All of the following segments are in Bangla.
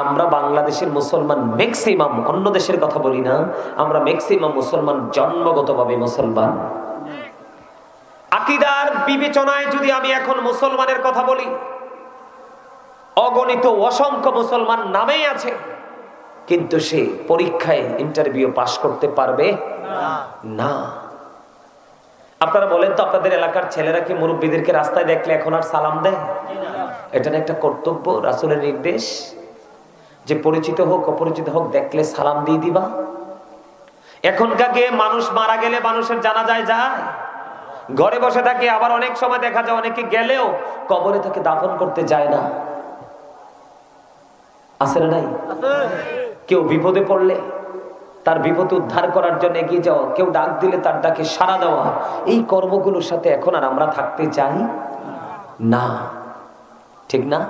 আমরা বাংলাদেশের মুসলমান ম্যাক্সিমাম অন্য দেশের কথা বলি না, আমরা ম্যাক্সিমাম মুসলমান জন্মগতভাবে মুসলমান। আকিদার বিবেচনায় যদি আমি এখন মুসলমানের কথা বলি, অগণিত অসংখ্য মুসলমান নামেই আছে, কিন্তু সে পরীক্ষায় ইন্টারভিউ পাশ করতে পারবে না। আপনারা বলেন তো, আপনাদের এলাকার ছেলেরা কি মুরব্বীদেরকে রাস্তায় দেখলে এখন আর সালাম দেয়? এটা একটা কর্তব্য, রাসুলের নির্দেশ। যে পরিচিত হোক, অপরিচিত হোক, দেখলে সালাম দিয়ে দিবা। এখনকার মানুষ মারা গেলে মানুষের জানা যায়। যায় ঘরে বসে থাকে, আবার অনেক সময় দেখা যায় অনেকে গেলেও কবরে তাকে দাফন করতে যায় না। আছে না নাই? কেউ বিপদে পড়লে, তার বিপদ উদ্ধার করার জন্য এগিয়ে যাওয়া কেউ ডাক দিলে তার ডাকে সাড়া দেওয়া। এই কর্মগুলোর সাথে এখন আর আমরা থাকতে চাই না। ঠিক না?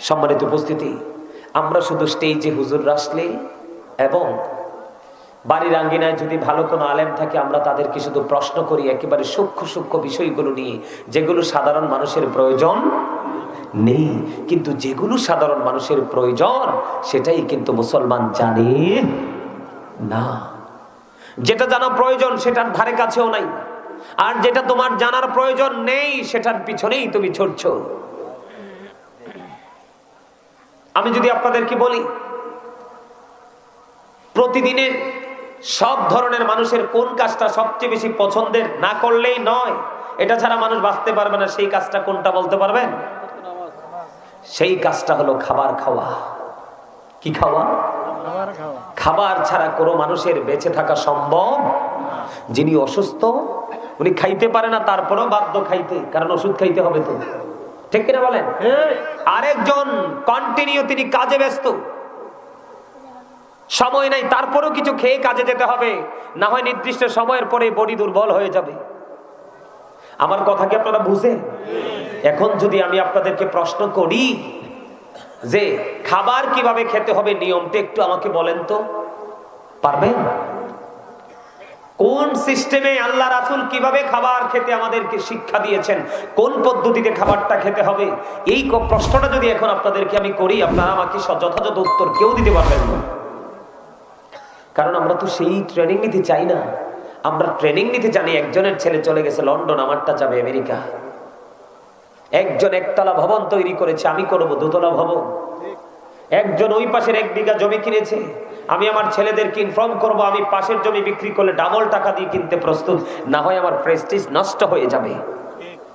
সম্মানিত উপস্থিতি আমরা শুধু স্টেজে হুজুর আসলে এবং বাড়ির আঙ্গিনায় যদি ভালো কোনো আলেম থাকে, আমরা তাদেরকে শুধু প্রশ্ন করি, একেবারে সূক্ষ্ম সূক্ষ্ম বিষয়গুলো নিয়ে। যেগুলো সাধারণ মানুষের প্রয়োজন নেই, কিন্তু যেগুলো সাধারণ মানুষের প্রয়োজন, সেটাই কিন্তু মুসলমান জানে না। যেটা জানা প্রয়োজন, সেটার ধারে কাছেও নাই। আর যেটা তোমার জানার প্রয়োজন নেই, সেটার পিছনেই তুমি ছুটছো। আমি যদি আপনাদেরকে বলি প্রতিদিনের সব ধরনের মানুষের কোন কাজটা সবচেয়ে বেশি পছন্দের না করলেই নয়, এটা ছাড়া মানুষ বাঁচতে পারবে না, সেই কাজটা কোনটা বলতে পারবেন? সেই কাজটা হলো খাবার খাওয়া। কি খাওয়া? খাবার ছাড়া কোনো মানুষের বেঁচে থাকা সম্ভব যিনি অসুস্থ, উনি খাইতে পারে না, তারপরেও বাধ্য খাইতে, কারণ ওষুধ খাইতে হবে তো। ঠিক কিনা বলেন? আরেকজন কন্টিনিউ তিনি কাজে ব্যস্ত। সময় নাই তারপরেও কিছু খেয়ে কাজে যেতে হবে। না হয় নির্দিষ্ট সময়ের পরে বডি দুর্বল হয়ে যাবে। আমার কথা কি আপনারা বুঝেন? এখন যদি আমি আপনাদেরকে প্রশ্ন করি যে খাবার কীভাবে খেতে হবে নিয়মটা একটু আমাকে বলেন তো। পারবেন? কোন সিস্টেমে আল্লাহ রাসুল কীভাবে খাবার খেতে আমাদেরকে শিক্ষা দিয়েছেন? কোন পদ্ধতিতে খাবারটা খেতে হবে? এই প্রশ্নটা যদি এখন আপনাদেরকে আমি করি, আপনারা আমাকে যথাযথ উত্তর কেউ দিতে পারবেন না। কারণ আমরা তো সেই ট্রেনিং নিতে চাই না। আমরা ট্রেনিং নিতে জানি, একজনের ছেলে চলে গেছে লন্ডন, আমারটা যাবে আমেরিকা। একজন একতলা ভবন তৈরি করেছে, আমি করব, দোতলা ভবন। একজন ওই পাশের এক বিঘা জমি কিনেছে। আমি আমার ছেলেদেরকে ইনফর্ম করব, আমি পাশের জমি বিক্রি করলে ডাবল টাকা দিয়ে কিনতে প্রস্তুত, না হয় আমার প্রেস্টিজ নষ্ট হয়ে যাবে।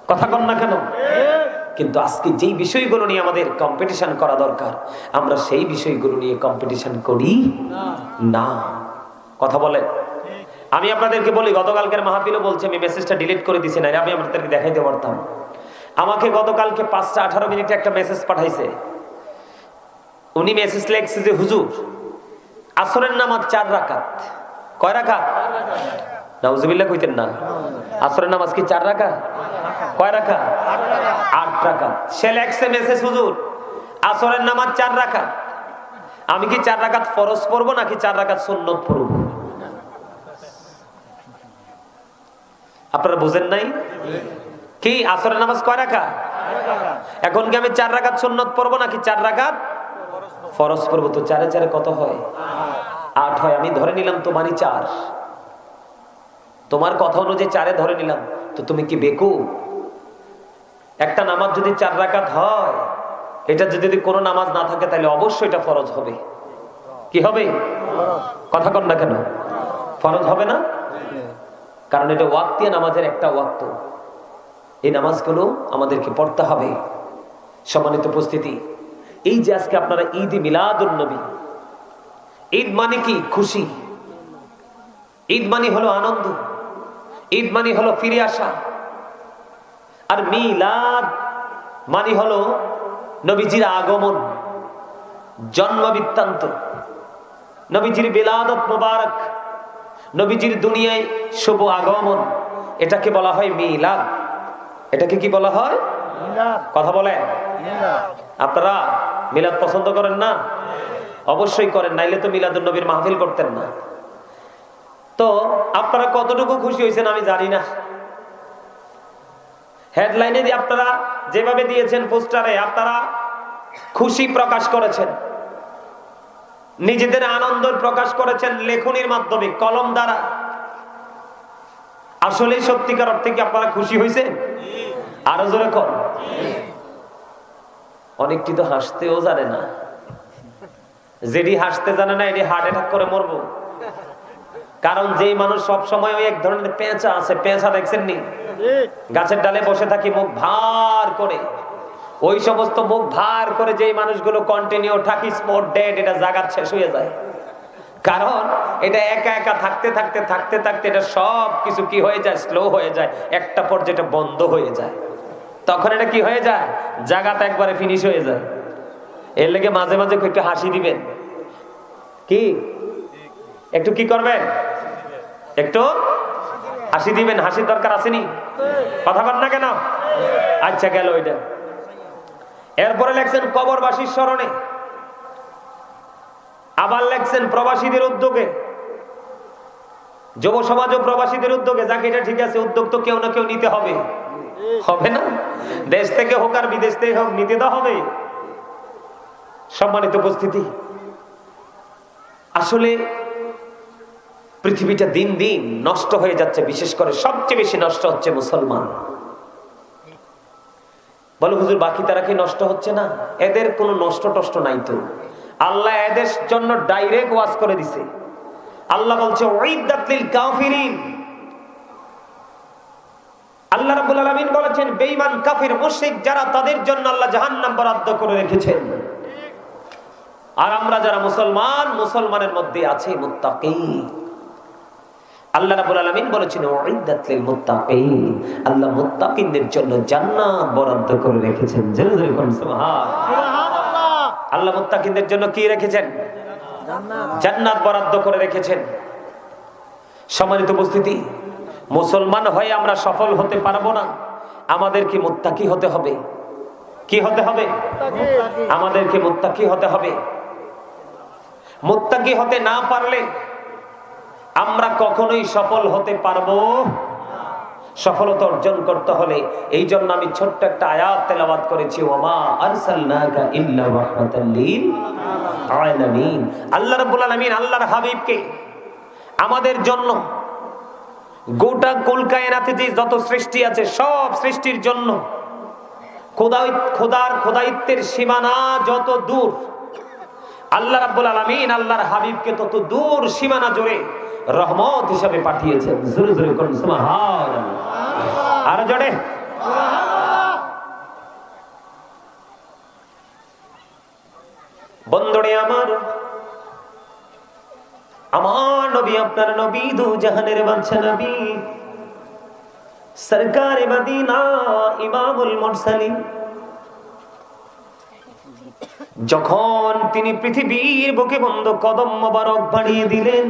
কথা কন না কেন? কিন্তু আজকে যেই বিষয়গুলো নিয়ে আমাদের কম্পিটিশন করা দরকার, আমরা সেই বিষয়গুলো নিয়ে কম্পিটিশন করি না। কথা বলে আমি আপনাদেরকে বলি, গতকালকের মাহফিলও বলছে, আমি মেসেজটা ডিলিট করে দিছি না আমি আপনাদেরকে দেখাইতে পারতাম। আমাকে গতকালকে পাঁচটা আঠারো মিনিটে একটা মেসেজ পাঠাইছে। উনি মেসেজ লেখছে যে, হুজুর, আসরের নামাজ চার রাকাত। কয় রাকাত? না। নামাজ কি চার রাকাত? কয় রাকাত? আট মেসেজ, হুজুর নামাজ চার আমি কি চার রাকাত ফরজ পড়ব নাকি চার রাকাত সুন্নত পড়ব? আপনারা বুঝেন নাই? কি, আসরের নামাজ কয় রাকাত? এখন কি আমি চার রাকাত সুন্নত পড়ব নাকি চার রাকাত ফরজ পড়ব তো চারে চারে কত হয়? আট হয়। আমি ধরে নিলাম তোমারই চার। তোমার কথা অনুযায়ী চারে ধরে নিলাম। তো তুমি কি বেকু একটা নামাজ যদি চার রাকাত হয়, এটা যদি কোনো নামাজ না থাকে, তাহলে অবশ্যই এটা ফরজ হবে। কি হবে? কথা কন না কেন? ফরজ হবে না? কারণ এটা ওয়াক্তিয়া নামাজের একটা ওয়াক্ত। এই নামাজগুলো আমাদেরকে পড়তে হবে। সম্মানিত উপস্থিতি এই যে আজকে আপনারা ঈদ মিলাদুল নবী ঈদ মানে কি? খুশি। ঈদ মানে হলো আনন্দ। ঈদ মানে হলো ফিরে আসা। আর মিলাদ মানে হলো নবীজির আগমন জন্ম বৃত্তান্ত। নবীজির বিলাদত মোবারক নবীজির দুনিয়ায় শুভ আগমন এটাকে বলা হয় মিলাদ। এটাকে কি বলা হয়? কথা বলেন। আপনারা মিলাদ পছন্দ করেন না? অবশ্যই করেন, নাইলে তো মিলাদুল নবীর মাহফিল করতেন না। তো আপনারা কতটুকু খুশি হয়েছেন আমি জানি না। হেডলাইনে আপনারা যেভাবে দিয়েছেন পোস্টারে, আপনারা খুশি প্রকাশ করেছেন। নিজেদের আনন্দ প্রকাশ করেছেন লেখনির মাধ্যমে, কলম দ্বারা। আসলে সত্যিকার অর্থে কি আপনারা খুশি হয়েছেন? আরও জোরে কর। অনেকটি তো হাসতেও জানে না। যেটি হাসতে জানে না এটি হার্ট অ্যাটাক করে মরবো। কারণ যে মানুষ সব সময় এক ধরনের পেঁচা আছে, পেঁচা দেখছেন নি গাছের ডালে বসে থাকি, মুখ ভার করে। ওই সমস্ত মুখ ভার করে যে মানুষগুলো কন্টিনিউ থাকি স্পট ডেট এটা জাগার শেষ হয়ে যায়। কারণ এটা একা একা থাকতে থাকতে থাকতে থাকতে এটা সব কিছু কি হয়ে যায় স্লো হয়ে যায়, একটা পর্যায়ে এটা বন্ধ হয়ে যায়। তখন এটা কি হয়ে যায়? জাগাতে একবারে ফিনিশ হয়ে যায়। এর লেগে মাঝে মাঝে একটু হাসি দিবেন। কি? একটু কি করবেন? একটু হাসি দিবেন। হাসির দরকার আসেনি? কথা বল না কেন? আচ্ছা গেল ওইটা। এরপরে লেখছেন, কবরবাসীর স্মরণে। আবার লেখছেন, প্রবাসীদের উদ্যোগে। যুব সমাজ ও প্রবাসীদের উদ্যোগে। যাকে, এটা ঠিক আছে, উদ্যোগ তো কেউ না কেউ নিতে হবে। হবে না? দেশ থেকে হোক আর বিদেশ থেকে হোক, নিতে তো হবে। সম্মানিত উপস্থিতি, আসলে পৃথিবীটা দিন দিন নষ্ট হয়ে যাচ্ছে, বিশেষ করে সবচেয়ে বেশি নষ্ট হচ্ছে মুসলমান। বলো হুজুর, বাকি তারা কি নষ্ট হচ্ছে না? এদের কোনো নষ্ট টষ্ট নাই তো। আল্লাহ এদের জন্য ডাইরেক্ট ওয়াজ করে দিছে। আল্লাহ বলছে ওয়াইদাতলিল কাফিরিন। আল্লাহ রাব্বুল আলামিন বলেছেন বেঈমান কাফির মুশরিক যারা তাদের জন্য আল্লাহ জাহান্নাম বরাদ্দ করে রেখেছেন। আর আমরা যারা মুসলমান মুসলমানের মধ্যে আছে মুত্তাকি আল্লাহ রাব্বুল আলামিন বলেছেন উইদ্দাত লিল মুত্তাকিন। আল্লাহ মুত্তাকিনদের জন্য জান্নাত বরাদ্দ করে রেখেছেন। জোরে জোরে কোন সুবহান। আল্লাহ মুত্তাকিনদের জন্য কি রেখেছেন? জান্নাত বরাদ্দ করে রেখেছেন। সম্মানিত উপস্থিতি মুসলমান হয়ে আমরা সফল হতে পারব না। আমাদের কি মুত্তাকি হতে হবে? কি হতে হবে? আমাদেরকে মুত্তাকি হতে হবে? মুত্তাকি হতে না পারলে আমরা কখনোই সফল হতে পারব সফলতা অর্জন করতে হলে এই জন্য আমি ছোট্ট একটা আয়াত তেলাবাদ করেছি ওমা আরসালনাকা ইল্লা রাহমাতাল লিল আলামিন। আল্লাহ রাব্বুল আলামিন আল্লাহর হাবিবকে আমাদের জন্য গোটা কলকায়নাতে যে যত সৃষ্টি আছে, সব সৃষ্টির জন্য খোদাই, খোদার খোদাইত্বের সীমানা যত দূর, আল্লাহ রাব্বুল আলামিন আল্লাহর হাবিবকে তত দূর সীমানা জুড়ে রহমত হিসাবে পাঠিয়েছেন। জোরে জোরে করুন, সুবহানাল্লাহ। আর জোরে। বন্ধুরে আমার আমার নবী, আপনার নবী, দু জাহানের বাদশা নবী। সরকার ইমামুল মুরসালিন। যখন তিনি পৃথিবীর বুকে বন্ধ কদম মোবারক বাড়িয়ে দিলেন,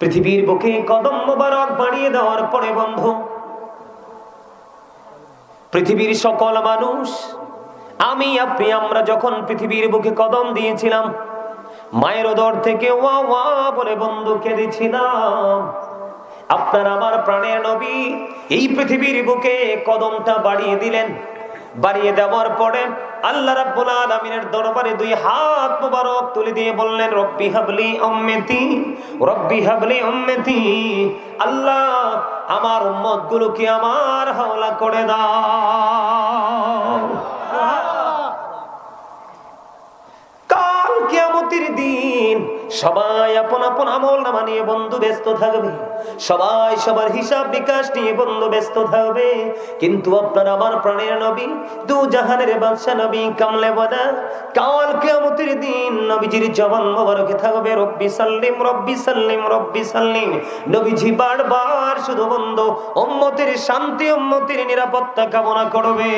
পৃথিবীর বুকে কদম মোবারক বাড়িয়ে দেওয়ার পরে বন্ধ, পৃথিবীর সকল মানুষ, আমি, আপনি, আমরা যখন পৃথিবীর বুকে কদম দিয়েছিলাম মায়ের ওদর থেকে ওয়া ওয়া বলে বন্ধু কেঁদেছিলাম। আপনার আমার প্রাণের নবী এই পৃথিবীর বুকে কদমটা বাড়িয়ে দিলেন। বাড়িয়ে দেওয়ার পরে আল্লাহ রাব্বুল আলামিনের দরবারে দুই হাত মোবারক তুলে দিয়ে বললেন, রব্বি হাবলি উম্মতি, রব্বি হাবলি উম্মতি, আল্লাহ আমার উম্মত গুলোকে আমার হাওলা করে দাও কাল কিয়ামতের দিন সবাই আপন আপন আমল নামা নিয়ে বন্ধু ব্যস্ত থাকবে। সবাই সবার হিসাব বিকাশ নিয়ে বন্ধু ব্যস্ত থাকবে। কিন্তু আপনার আমার প্রাণের নবী, দু জাহানের বাদশা নবী কামলে বদা কাল কিয়ামতের দিন নবীজির জবান মোবারকে থাকবে, রব্বি সাল্লিম রব্বি সাল্লিম রব্বি সাল্লিম। নবীজি বারবার শুধু বন্ধু, উম্মতের শান্তি, উম্মতের নিরাপত্তা কামনা করবে।